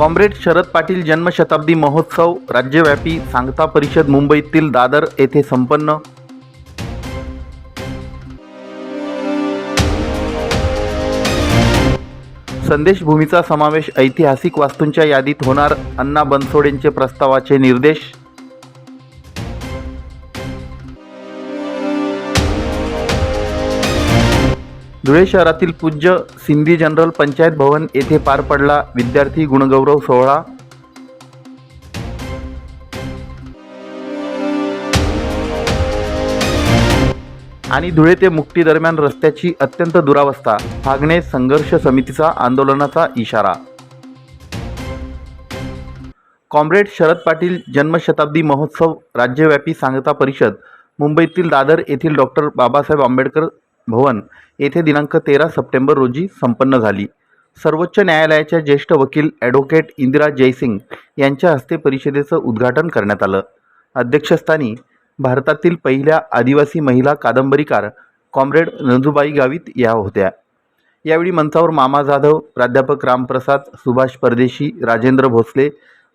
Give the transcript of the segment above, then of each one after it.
Comrade Sharad Patil जन्मशताब्दी महोत्सव राज्यव्यापी सांगता परिषद मुंबईतील दादर येथे संपन्न. संदेशभूमीचा समावेश ऐतिहासिक वास्तूंच्या यादीत होणार अण्णा बनसोडेंचे प्रस्तावाचे निर्देश. धुळे शहरातील पूज्य सिंधी जनरल पंचायत भवन येथे पार पडला विद्यार्थी गुणगौरव सोहळा. आणि धुळे ते मुक्ती दरम्यान रस्त्याची अत्यंत दुरावस्था फागणे संघर्ष समितीचा आंदोलनाचा इशारा. कॉम्रेड शरद पाटील जन्मशताब्दी महोत्सव राज्यव्यापी सांगता परिषद मुंबईतील दादर येथील डॉक्टर बाबासाहेब आंबेडकर भवन येथे दिनांक तेरा सप्टेंबर रोजी संपन्न झाली. सर्वोच्च न्यायालयाच्या ज्येष्ठ वकील ॲडव्होकेट इंदिरा जयसिंग यांच्या हस्ते परिषदेचं उद्घाटन करण्यात आलं. अध्यक्षस्थानी भारतातील पहिल्या आदिवासी महिला कादंबरीकार कॉम्रेड नंदुबाई गावित या होत्या. यावेळी मंचावर मामा जाधव प्राध्यापक रामप्रसाद सुभाष परदेशी राजेंद्र भोसले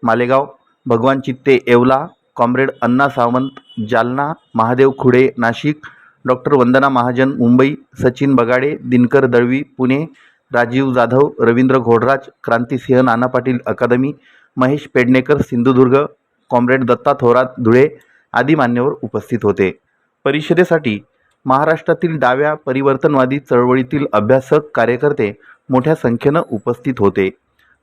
मालेगाव भगवान चित्ते येवला कॉम्रेड अण्णा सावंत जालना महादेव खुडे नाशिक डॉक्टर वंदना महाजन मुंबई सचिन बगाडे दिनकर दळवी पुणे राजीव जाधव रवींद्र घोडराज क्रांतिसिंह नाना पाटील अकादमी महेश पेडणेकर सिंधुदुर्ग कॉम्रेड दत्ता थोरात धुळे आदी मान्यवर उपस्थित होते. परिषदेसाठी महाराष्ट्रातील डाव्या परिवर्तनवादी चळवळीतील अभ्यासक कार्यकर्ते मोठ्या संख्येनं उपस्थित होते.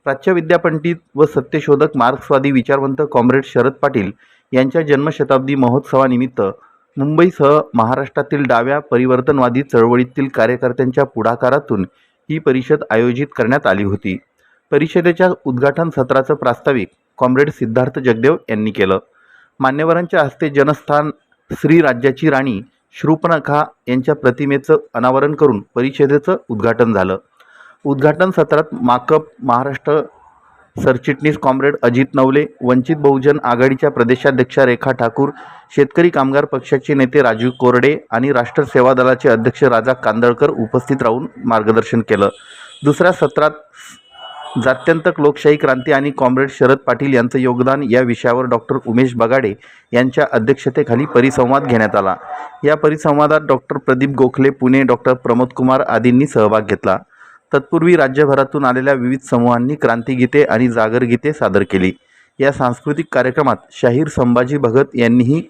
प्राच्य विद्यापंडित व सत्यशोधक मार्क्सवादी विचारवंत कॉम्रेड शरद पाटील यांच्या जन्मशताब्दी महोत्सवानिमित्त मुंबईसह महाराष्ट्रातील डाव्या परिवर्तनवादी चळवळीतील कार्यकर्त्यांच्या पुढाकारातून ही परिषद आयोजित करण्यात आली होती. परिषदेच्या उद्घाटन सत्राचं प्रास्ताविक कॉम्रेड सिद्धार्थ जगदेव यांनी केलं. मान्यवरांच्या हस्ते जनस्थान श्री राज्याची राणी श्रुपनखा यांच्या प्रतिमेचं अनावरण करून परिषदेचं उद्घाटन झालं. उद्घाटन सत्रात माकप महाराष्ट्र सरचिटणीस कॉम्रेड अजित नवले वंचित बहुजन आघाडीच्या प्रदेशाध्यक्षा रेखा ठाकूर शेतकरी कामगार पक्षाचे नेते राजीव कोरडे आणि राष्ट्र सेवा दलाचे अध्यक्ष राजा कांदळकर उपस्थित राहून मार्गदर्शन केलं. दुसऱ्या सत्रात जात्यंतक लोकशाही क्रांती आणि कॉम्रेड शरद पाटील यांचं योगदान या विषयावर डॉक्टर उमेश बगाडे यांच्या अध्यक्षतेखाली परिसंवाद घेण्यात आला. या परिसंवादात डॉक्टर प्रदीप गोखले पुणे डॉक्टर प्रमोद कुमार आदींनी सहभाग घेतला. तत्पूर्वी राज्यभरातून आलेल्या विविध समूहांनी क्रांतीगीते आणि जागरगीते सादर केली. या सांस्कृतिक कार्यक्रमात शाहीर संभाजी भगत यांनीही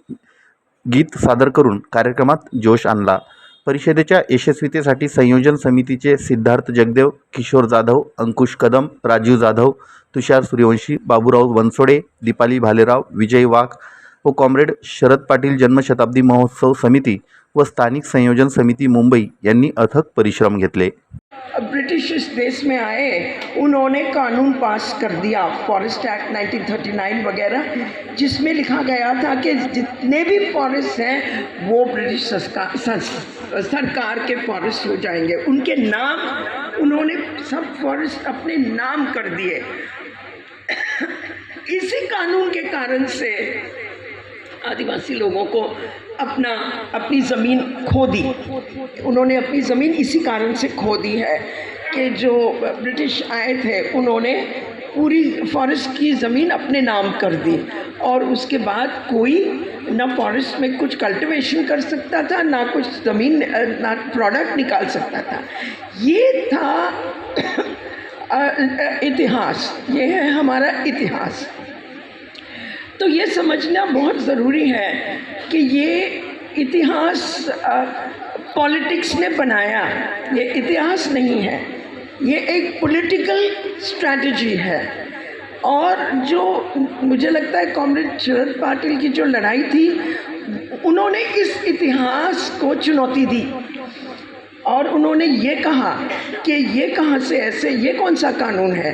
गीत सादर करून कार्यक्रमात जोश आणला. परिषदेच्या यशस्वीतेसाठी संयोजन समितीचे सिद्धार्थ जगदेव किशोर जाधव अंकुश कदम राजीव जाधव तुषार सूर्यवंशी बाबूराव बनसोडे दीपाली भालेराव विजय वाघ व कॉम्रेड शरद पाटील जन्मशताब्दी महोत्सव समिती व स्थानिक संयोजन समिती मुंबई यांनी अथक परिश्रम घेतले. ब्रिटिश इस देश में आए, उन्होंने कानून पास कर दिया, फॉरेस्ट एक्ट 1939 वगैरह, जिसमें लिखा गया था कि जितने भी फॉरेस्ट हैं, वो ब्रिटिश सरकार के फॉरेस्ट हो जाएँगे। उनके नाम, उन्होंने सब फॉरेस्ट अपने नाम कर दिए। इसी कानून के कारण से आदिवासी लोगों को अपना, अपनी ज़मीन खो दी। उन्होंने अपनी ज़मीन इसी कारण से खो दी है कि जो ब्रिटिश आए थे, उन्होंने पूरी फॉरेस्ट की ज़मीन अपने नाम कर दी और उसके बाद कोई ना फॉरेस्ट में कुछ कल्टीवेशन कर सकता था, ना कुछ ज़मीन ना प्रोडक्ट निकाल सकता था। ये था इतिहास। ये है हमारा इतिहास। तो ये समझना बहुत ज़रूरी है कि ये इतिहास पॉलिटिक्स ने बनाया। ये इतिहास नहीं है। ये एक पॉलिटिकल स्ट्रैटेजी है। और जो मुझे लगता है कॉमरेड शरद पाटिल की जो लड़ाई थी, उन्होंने इस इतिहास को चुनौती दी। और उन्होंने ये कहा कि ये कहाँ से ऐसे, ये कौन सा कानून है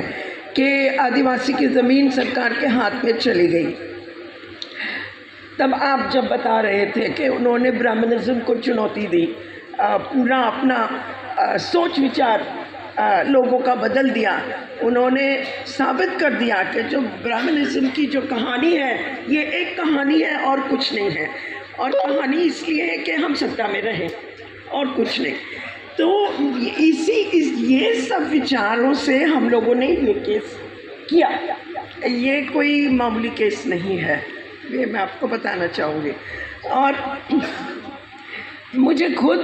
कि आदिवासी की ज़मीन सरकार के हाथ में चली गई? तब आप जब बता रहे थे कि उन्होंने ब्राह्मणिज्म को चुनौती दी पूरा अपना सोच विचार लोगों का बदल दिया। उन्होंने साबित कर दिया कि जो ब्राह्मणिज्म की जो कहानी है, ये एक कहानी है और कुछ नहीं है। और कहानी इसलिए है कि हम सत्ता में रहें और कुछ नहीं। तो इसी, इस, ये सब विचारों से हम लोगों ने ये केस किया। ये कोई मामूली केस नहीं है। ये मैं आपको बताना चाहूँगी। और मुझे खुद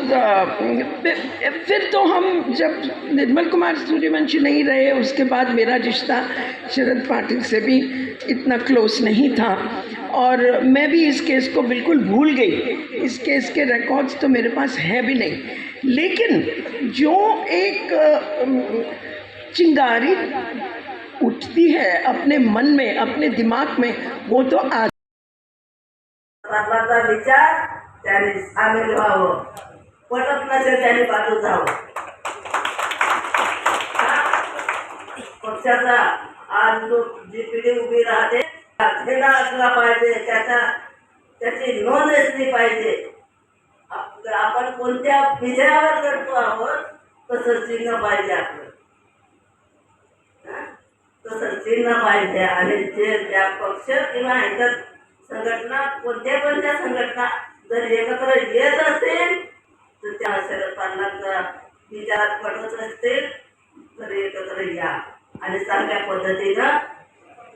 फिर तो हम जब निर्मल कुमार सूर्यवंशी नहीं रहे, उसके बाद मेरा रिश्ता शरद पाटिल से भी इतना क्लोज नहीं था। और मैं भी इस केस को बिल्कुल भूल गई। इस केस के रिकॉर्ड्स तो मेरे पास है भी नहीं। लेकिन जो एक चिंगारी उठती है अपने मन में, अपने दिमाग में, वो तो आज सर्वांचा विचार त्याने सामील व्हावं. पटत नसेल त्याने बाजू जावं. पक्षाचा आज जो जी पिढी उभी राहते. झेंडा असला पाहिजे त्याचा त्याची नोंद असली पाहिजे. आपण कोणत्या विजयावर करतो आहोत तसं चिन्ह पाहिजे आपलं. तसं चिन्ह पाहिजे आणि जे त्या पक्ष किंवा इतर संघटना कोणत्या कोणत्या संघटना जर एकत्र येत असतील तर त्या शरद पाटलांचा विचारात पडत असतील तर एकत्र या. आणि चांगल्या पद्धतीनं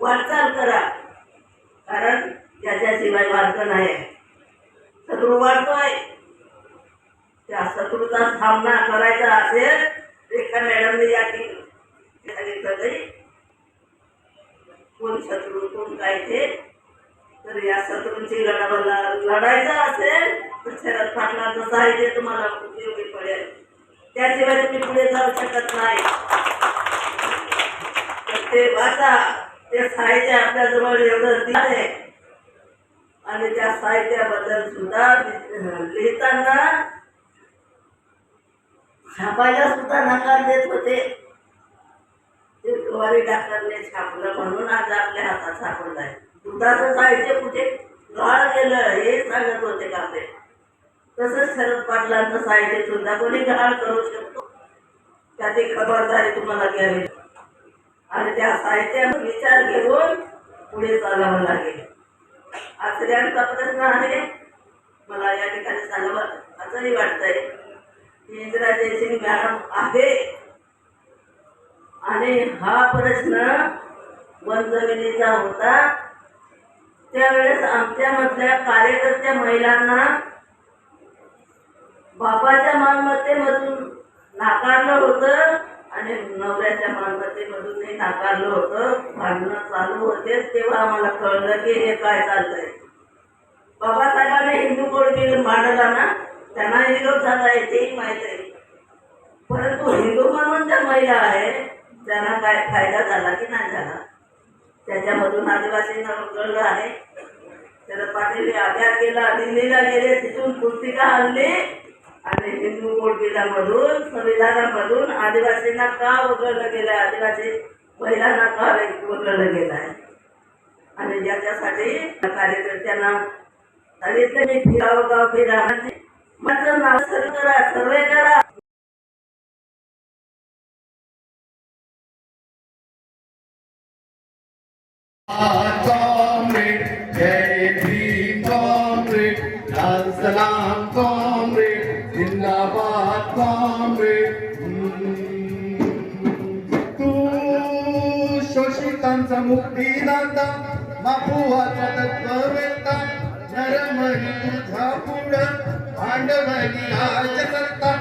वाटचाल करा. कारण त्याच्याशिवाय मार्ग नाही. शत्रू वाढतोय त्या शत्रूचा सामना करायचा असेल रेखा मॅडमने या ठिकाणी सांगितलं तरी कोण शत्रू कोण काय ते तर या शत्रूंची लढावला लढायचं असेल तर शरद पाटलांचं साहित्य तुम्हाला उपयोगी पडेल. त्याशिवाय तुम्ही पुढे जाऊ शकत नाही. तर ते वाचा ते साहित्य आपल्याजवळ एवढं दिले आणि त्या साहित्याबद्दल सुद्धा लिहिताना छापायला सुद्धा नकार देत होते. ते डॉक्टरने छापलं म्हणून आज आपल्या हातात सापडलं आहे. दुधाचं साहित्य कुठे? गाळ गेलं हे सांगत होते का ते तसंच शरद पाटलांचं साहित्य सुद्धा कोणी गाळ करू शकतो? त्याची खबरदारी तुम्हाला घ्यावी. आणि त्या साहित्यावर विचार घेऊन पुढे चालावं लागेल. आश्रयांचा प्रश्न आहे. मला या ठिकाणी सांगावं असंही वाटतंय. की इंदिरा जयसिंग मॅडम आहे. आणि हा प्रश्न वन जमिनीचा होता. त्यावेळेस आमच्यामधल्या कार्यकर्त्या महिलांना बापाच्या मालमत्तेमधून नाकारलं होतं आणि नवऱ्याच्या मालमत्तेमधूनही नाकारलं होतं. भांडणं चालू होते. तेव्हा आम्हाला कळलं की हे काय चाललंय. बाबासाहेबांना हिंदू कोड बिल मांडला ना त्यांना विरोध झाला आहे तेही माहीत आहे. परंतु हिंदू म्हणून ज्या महिला आहे त्यांना काय फायदा झाला की नाही झाला? त्याच्यामधून आदिवासींना कळलं आहे शरद पाटील अभ्यास केला दिल्लीला गेले तिथून पुस्तिका आणली. आणि हिंदू कोड बिलामधून संविधानामधून आदिवासींना का वगळलं गेलं आहे आदिवासी महिलांना का वगळलं गेलं आहे आणि ज्याच्यासाठी कार्यकर्त्यांना सांगितलं मी फिरावं गाव फिरा म्हणजे माझं नाव सर्व करा सर्वे करा. माफुवाचा तत्ववेता नरमणी तुझा पुढं. भांडवली आज करता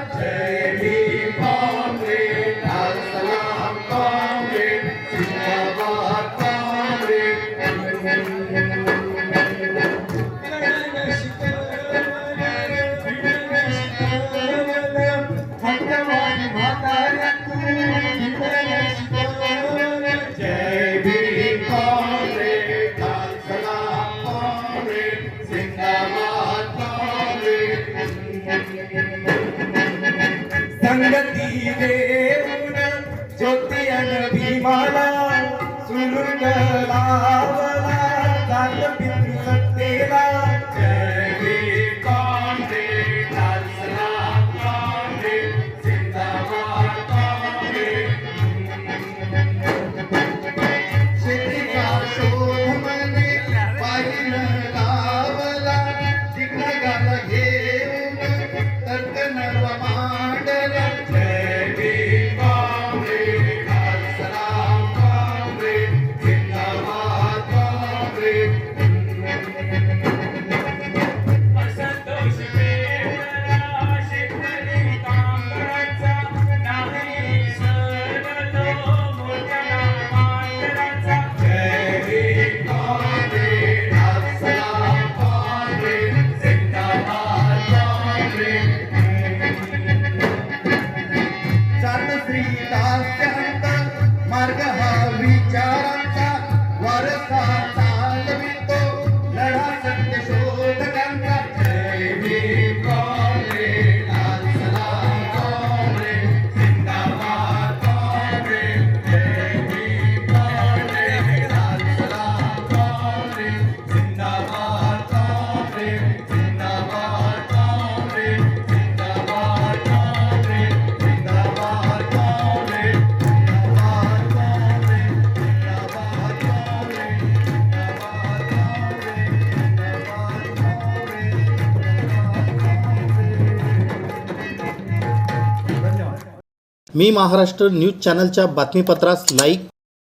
मी महाराष्ट्र न्यूज चॅनलच्या बातमीपत्रास लाईक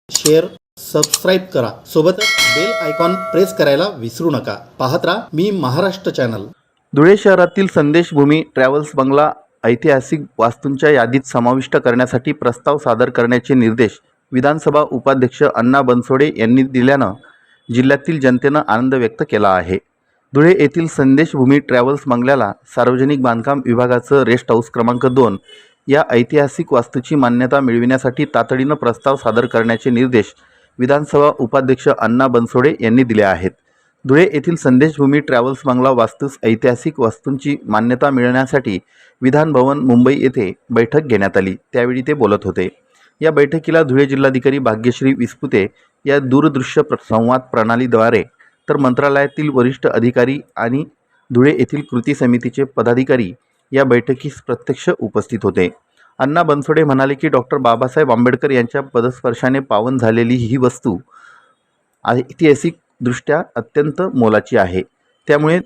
शेअर सबस्क्राईब करा. सोबतच बेल आयकॉन प्रेस करायला विसरू नका. पाहत राहा मी महाराष्ट्र चॅनल. धुळे शहरातील संदेशभूमी ट्रॅव्हल्स बंगला ऐतिहासिक वास्तूंच्या यादीत समाविष्ट करण्यासाठी प्रस्ताव सादर करण्याचे निर्देश विधानसभा उपाध्यक्ष अण्णा बनसोडे यांनी दिल्यानं जिल्ह्यातील जनतेनं आनंद व्यक्त केला आहे. धुळे येथील संदेशभूमी ट्रॅव्हल्स बंगल्याला सार्वजनिक बांधकाम विभागाचं रेस्ट हाऊस क्रमांक दोन या ऐतिहासिक वास्तूची मान्यता मिळविण्यासाठी तातडीनं प्रस्ताव सादर करण्याचे निर्देश विधानसभा उपाध्यक्ष अण्णा बनसोडे यांनी दिले आहेत. धुळे येथील संदेशभूमी ट्रॅव्हल्स बंगला वास्तूस ऐतिहासिक वास्तूंची मान्यता मिळण्यासाठी विधान भवन मुंबई येथे बैठक घेण्यात आली. त्यावेळी ते बोलत होते. या बैठकीला धुळे जिल्हाधिकारी भाग्यश्री विस्पुते या दूरदृश्य संवाद प्रणालीद्वारे तर मंत्रालयातील वरिष्ठ अधिकारी आणि धुळे येथील कृती समितीचे पदाधिकारी या बैठकीस प्रत्यक्ष उपस्थित होते. अण्णा बनसोडे म्हणाले की डॉक्टर बाबासाहेब आंबेडकर यांच्या पदस्पर्शाने पावन झालेली ही वस्तू ऐतिहासिकदृष्ट्या अत्यंत मोलाची आहे. त्यामुळे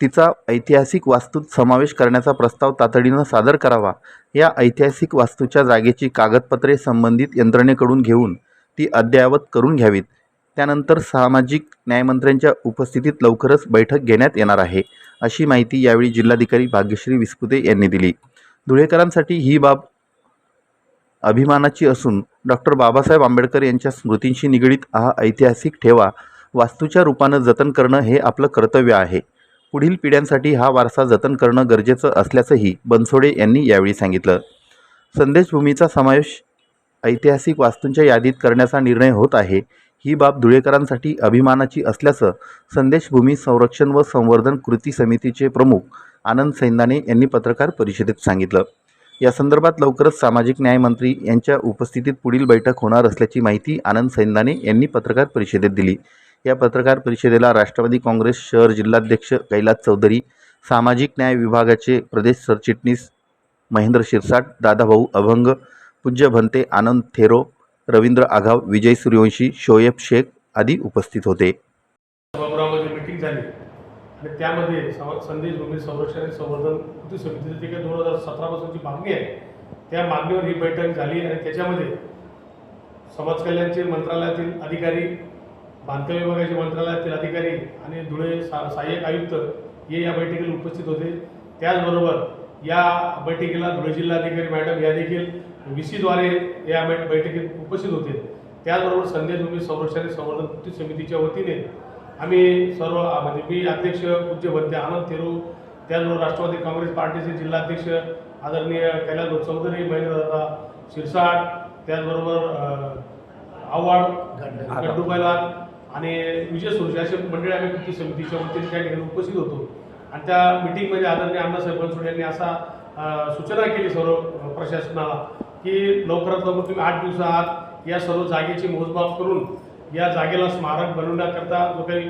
तिचा ऐतिहासिक वास्तूत समावेश करण्याचा प्रस्ताव तातडीनं सादर करावा. या ऐतिहासिक वास्तूच्या जागेची कागदपत्रे संबंधित यंत्रणेकडून घेऊन ती अद्ययावत करून घ्यावीत. त्यानंतर सामाजिक न्यायमंत्र्यांच्या उपस्थितीत लवकरच बैठक घेण्यात येणार आहे. अशी माहिती यावेळी जिल्हाधिकारी भाग्यश्री विस्पुते यांनी दिली. धुळेकरांसाठी ही बाब अभिमानाची असून डॉक्टर बाबासाहेब आंबेडकर यांच्या स्मृतींशी निगडीत हा ऐतिहासिक ठेवा वास्तूच्या रूपानं जतन करणं हे आपलं कर्तव्य आहे. पुढील पिढ्यांसाठी हा वारसा जतन करणं गरजेचं असल्याचंही बनसोडे यांनी यावेळी सांगितलं. संदेशभूमीचा समावेश ऐतिहासिक वास्तूंच्या यादीत करण्याचा निर्णय होत आहे. ही बाब धुळेकरांसाठी अभिमानाची असल्याचं संदेशभूमी संरक्षण व संवर्धन कृती समितीचे प्रमुख आनंद सैंदाने यांनी पत्रकार परिषदेत सांगितलं. या संदर्भात लवकरच सामाजिक न्याय मंत्री यांच्या उपस्थितीत पुढील बैठक होणार असल्याची माहिती आनंद सैंदाने यांनी पत्रकार परिषदेत दिली. या पत्रकार परिषदेला राष्ट्रवादी काँग्रेस शहर जिल्हाध्यक्ष कैलास चौधरी सामाजिक न्याय विभागाचे प्रदेश सरचिटणीस महेंद्र शिरसाट दादाभाऊ अभंग पूज्य भंते आनंद थेरो रवींद्र आघाव विजय सूर्यवंशी शोएब शेख आदी उपस्थित होते. सभागृहामध्ये मिटिंग झाली. आणि त्यामध्ये संदेश भूमी संरक्षण आणि संवर्धन कृती समितीची जी काही दोन हजार सतरापासूनची मागणी आहे त्या मागणीवर ही बैठक झाली आणि त्याच्यामध्ये समाज कल्याणचे मंत्रालयातील अधिकारी बांधकाम विभागाचे मंत्रालयातील अधिकारी आणि धुळे सा सहाय्यक आयुक्त हे या बैठकीला उपस्थित होते. त्याचबरोबर या बैठकीला धुळे जिल्हाधिकारी मॅडम या देखील व्ही सीद्वारे या बैठकीत उपस्थित होते. त्याचबरोबर संदेशभूमी संरक्षण आणि संवर्धन कृती समितीच्या वतीने आम्ही सर्व म्हणजे मी अध्यक्ष पूज्य भंते आनंद थेरू त्याचबरोबर राष्ट्रवादी काँग्रेस पार्टीचे जिल्हाध्यक्ष आदरणीय कैलास चौधरी महेंद्रदादा शिरसाट त्याचबरोबर आव्हाड गड्डू. बैलाल आणि विजय सुरशी असे मंडळी आम्ही कृती समितीच्या वतीने त्या ठिकाणी उपस्थित होतो. आणि त्या मिटिंगमध्ये आदरणीय अण्णासाहेब बनसोडे यांनी असा सूचना केली सर्व प्रशासनाला. की लवकरात लवकर तुम्ही आठ दिवसात या सर्व जागेची मोजमाप करून या जागेला स्मारक बनवण्याकरता जो काही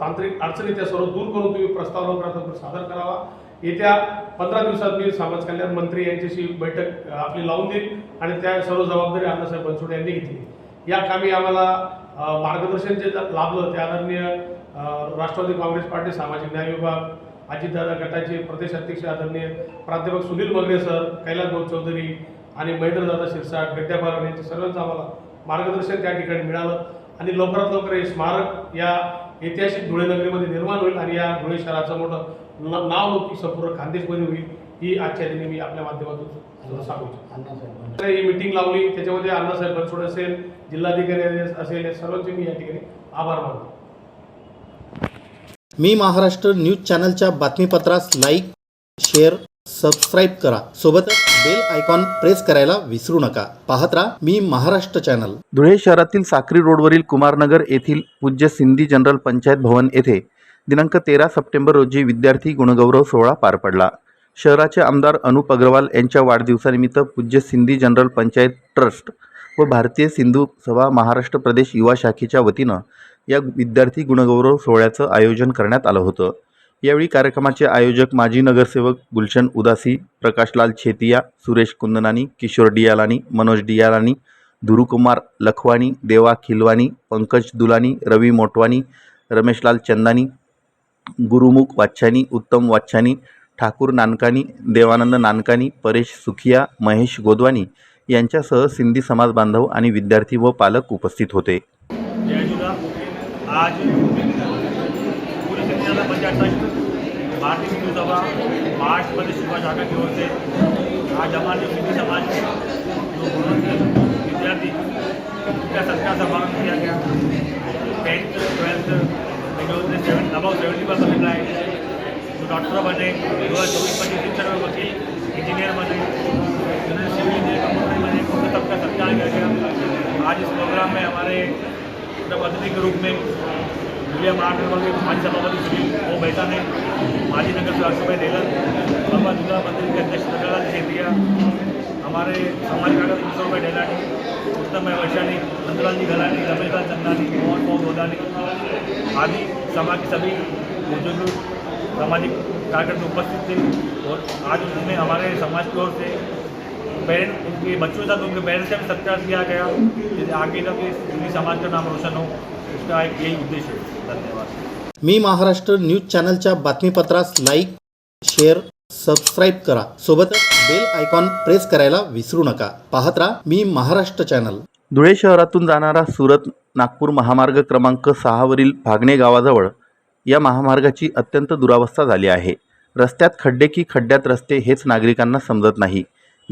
तांत्रिक अडचणी त्या सर्व दूर करून तुम्ही प्रस्ताव लवकरात लवकर सादर करावा. येत्या पंधरा दिवसात मी समाज कल्याण मंत्री यांच्याशी बैठक आपली लावून देईल आणि त्या सर्व जबाबदारी अण्णासाहेब बनसोडे यांनी घेतली. या कामी आम्हाला मार्गदर्शन जे लाभलं ते आदरणीय राष्ट्रवादी काँग्रेस पार्टी सामाजिक न्याय विभाग अजितदादा गटाचे प्रदेश अध्यक्ष आदरणीय प्राध्यापक सुनील मगरे सर कैलास भाऊ चौधरी आणि महेंद्रदादा शिरसाट गड्ड्यापालन यांचे सर्वांचं आम्हाला मार्गदर्शन त्या ठिकाणी मिळालं. आणि लवकरात लवकर हे स्मारक या ऐतिहासिक धुळे नगरीमध्ये निर्माण होईल आणि या धुळे शहराचं मोठं न- नाव लौकिक संपूर्ण खानदेशमध्ये होईल ही आजच्या दिनी मी आपल्या माध्यमातून सांगू इच्छितो ही मिटिंग लावली. त्याच्यामध्ये अण्णासाहेब बनसोड असेल जिल्हाधिकारी असेल या सर्वांचे मी या ठिकाणी आभार मानतो. मी महाराष्ट्र न्यूज चॅनलच्या बातमीपत्रास लाईक शेअर सबस्क्राईब करा. सोबतच बेल आयकॉन प्रेस करायला विसरू नका. पाहत राहा मी महाराष्ट्र चॅनल धुळे शहरातील साक्री रोडवरील कुमारनगर येथील पूज्य सिंधी जनरल पंचायत भवन येथे दिनांक तेरा सप्टेंबर रोजी विद्यार्थी गुणगौरव सोहळा पार पडला. शहराचे आमदार अनुप अग्रवाल यांच्या वाढदिवसानिमित्त पूज्य सिंधी जनरल पंचायत ट्रस्ट व भारतीय सिंधू सभा महाराष्ट्र प्रदेश युवा शाखेच्या वतीनं या विद्यार्थी गुणगौरव सोहळ्याचं आयोजन करण्यात आलं होतं. यावेळी कार्यक्रमाचे आयोजक माजी नगरसेवक गुलशन उदासी प्रकाशलाल छेतिया सुरेश कुंदनानी किशोर डियालानी मनोज डियालानी धुरुकुमार लखवानी देवा खिलवानी पंकज दुलानी रवी मोटवानी रमेशलाल चंदानी गुरुमुख वाच्छानी उत्तम वाच्छानी ठाकूर नानकानी देवानंद नानकानी परेश सुखिया महेश गोदवानी यांच्यासह सिंधी समाज बांधव आणि विद्यार्थी व पालक उपस्थित होते. आज भारतीय हिंदू सभा महाराष्ट्र प्रदेश युवा शाखा की ओर से आज हमारे हिंदू समाज के जो विद्यार्थी, उनका सत्कार समारोह किया गया। Tenth, twelfth seven about seventy percent लाए जो डॉक्टर बने दो हज़ार चौबीस, पच्चीस शिक्षण में वकील इंजीनियर बने जिन्होंने सिविल इंजीनियर कंप्यूटर बने। उनका सबका सत्कार किया गया। आज इस प्रोग्राम में हमारे अतिथि के रूप में जुलिया महानगर के माजी सभापती सुनील ओ बैसाने माजी नगर से देलन बाबा दुर्गा मंदिर के अध्यक्ष नगरलाल सेतिया हमारे समाज कागज किशोर भाई डेलानी उत्तम भाई वर्षानी नंदलाल जी घलानी रमेशलाल चंदानी मोहन मोहन गोदानी आदि समाज के सभी बुजुर्ग सामाजिक कार्यकर्ता उपस्थित थे। और आज उनमें हमारे समाज की ओर से पेरेंट उनके बच्चों के साथ उनके पेरेंट्स का भी सत्कार किया गया। जिससे आगे तक इस हिंदी समाज का नाम रोशन हो। उसका एक यही उद्देश्य है। धन्यवाद. मी महाराष्ट्र न्यूज चॅनलच्या बातमीपत्रास लाईक शेअर सबस्क्राईब करा. सोबतच बेल आयकॉन प्रेस करायला विसरू नका. पाहत राहा मी महाराष्ट्र चॅनल. धुळे शहरातून जाणारा सुरत नागपूर महामार्ग क्रमांक सहावरील भागणे गावाजवळ या महामार्गाची अत्यंत दुरावस्था झाली आहे. रस्त्यात खड्डे की खड्ड्यात रस्ते हेच नागरिकांना समजत नाही.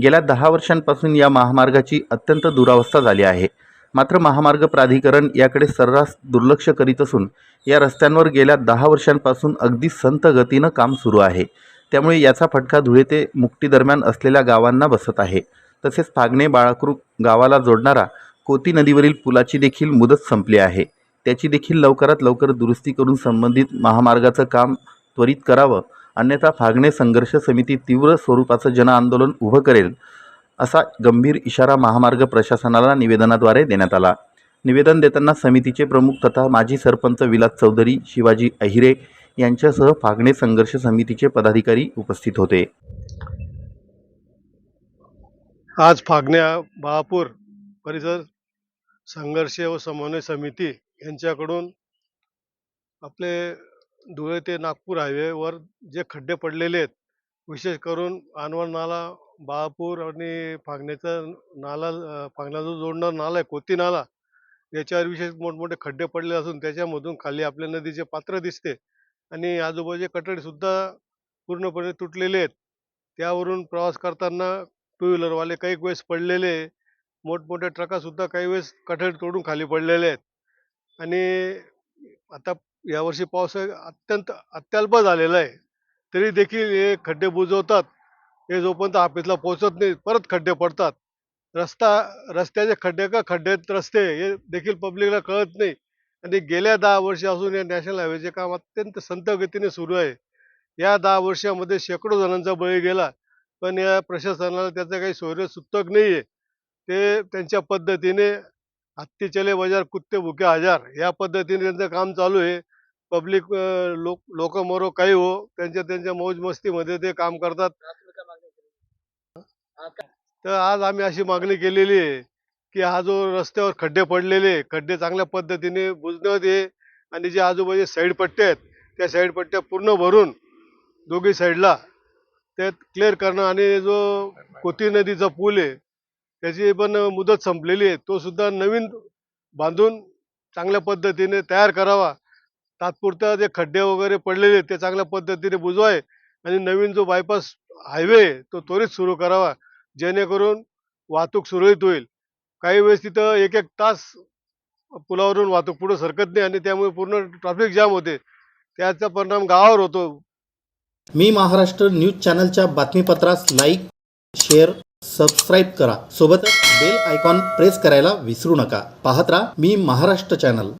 गेल्या दहा वर्षांपासून या महामार्गाची अत्यंत दुरावस्था झाली आहे. मात्र महामार्ग प्राधिकरण याकडे सर्रास दुर्लक्ष करीत असून या रस्त्यांवर गेल्या दहा वर्षांपासून अगदी संत गतीनं काम सुरू आहे. त्यामुळे याचा फटका धुळे ते मुक्तीदरम्यान असलेल्या गावांना बसत आहे. तसेच फागणे बाळाकृ गावाला जोडणारा कोती नदीवरील पुलाची देखील मुदत संपली आहे. त्याची देखील लवकरात लवकर दुरुस्ती करून संबंधित महामार्गाचं काम त्वरित करावं. अन्यथा फागणे संघर्ष समिती तीव्र स्वरूपाचं जनआंदोलन उभं करेल. असा गंभीर इशारा महामार्ग प्रशासनाला निवेदनाद्वारे देण्यात आला. निवेदन देताना समितीचे प्रमुख तथा माजी सरपंच विलास चौधरी शिवाजी अहिरे यांच्यासह फागणे संघर्ष समितीचे पदाधिकारी उपस्थित होते. आज फागण्या बहापूर परिसर संघर्ष व समन्वय समिती यांच्याकडून आपले धुळे ते नागपूर हायवेवर जे खड्डे पडलेले आहेत विशेष करून आणवण बाळापूर आणि फागण्याचा नाला फांगण्याचा जो जोडणारा नाला आहे कोती नाला याच्यावर विशेष मोठमोठे खड्डे पडले असून त्याच्यामधून खाली आपल्या नदीचे पात्र दिसते. आणि आजूबाजूचे कटडेसुद्धा पूर्णपणे तुटलेले आहेत. त्यावरून प्रवास करताना टू व्हीलरवाले काही वेळेस पडलेले मोठमोठ्या ट्रकासुद्धा काही वेळेस कठड तोडून खाली पडलेले आहेत. आणि आता यावर्षी पाऊस अत्यंत अत्यल्प झालेला आहे. तरी देखील हे खड्डे बुजवतात. हे जोपर्यंत ऑफिसला पोहोचत नाही परत खड्डे पडतात. रस्ता रस्त्याचे खड्डे का खड्डेत रस्ते हे देखील पब्लिकला कळत नाही. आणि गेल्या दहा वर्षापासून या नॅशनल हायवेचे काम अत्यंत संत गतीने सुरू आहे. या दहा वर्षामध्ये शेकडो जणांचा बळी गेला पण या प्रशासनाला त्याचं काही शौर्य सुतक नाही आहे ते त्यांच्या पद्धतीने हत्ती चले बजार कुत्ते भुके हजार या पद्धतीने त्यांचं काम चालू आहे. पब्लिक लोक लोक मरो काही हो त्यांच्या त्यांच्या मौज मस्तीमध्ये ते काम करतात. तर आज आम्ही अशी मागणी केलेली आहे की हा जो रस्त्यावर खड्डे पडलेले खड्डे चांगल्या पद्धतीने बुजण्यात ये आणि जे आजूबाजूचे साईड पट्टे आहेत त्या साईड पट्ट्या पूर्ण भरून दोघी साईडला त्यात क्लिअर करणं आणि जो कोती नदीचा पूल आहे त्याची पण मुदत संपलेली आहे. तो सुद्धा नवीन बांधून चांगल्या पद्धतीने तयार करावा. तात्पुरत्या जे खड्डे वगैरे पडलेले आहेत ते चांगल्या पद्धतीने बुजवाय आणि नवीन जो बायपास हायवे तो त्वरित सुरू करावा. जेणेकरून वाहतूक सुरळीत होईल. काही वेळेस तिथं एक एक तास पुलावरून वाहतूक पुढं सरकत नाही आणि त्यामुळे पूर्ण ट्रॅफिक जाम होते. त्याचा परिणाम गावावर होतो. मी महाराष्ट्र न्यूज चॅनलच्या बातमीपत्रास लाईक शेअर सबस्क्राईब करा. सोबतच बेल आयकॉन प्रेस करायला विसरू नका. पाहत राहा मी महाराष्ट्र चॅनल.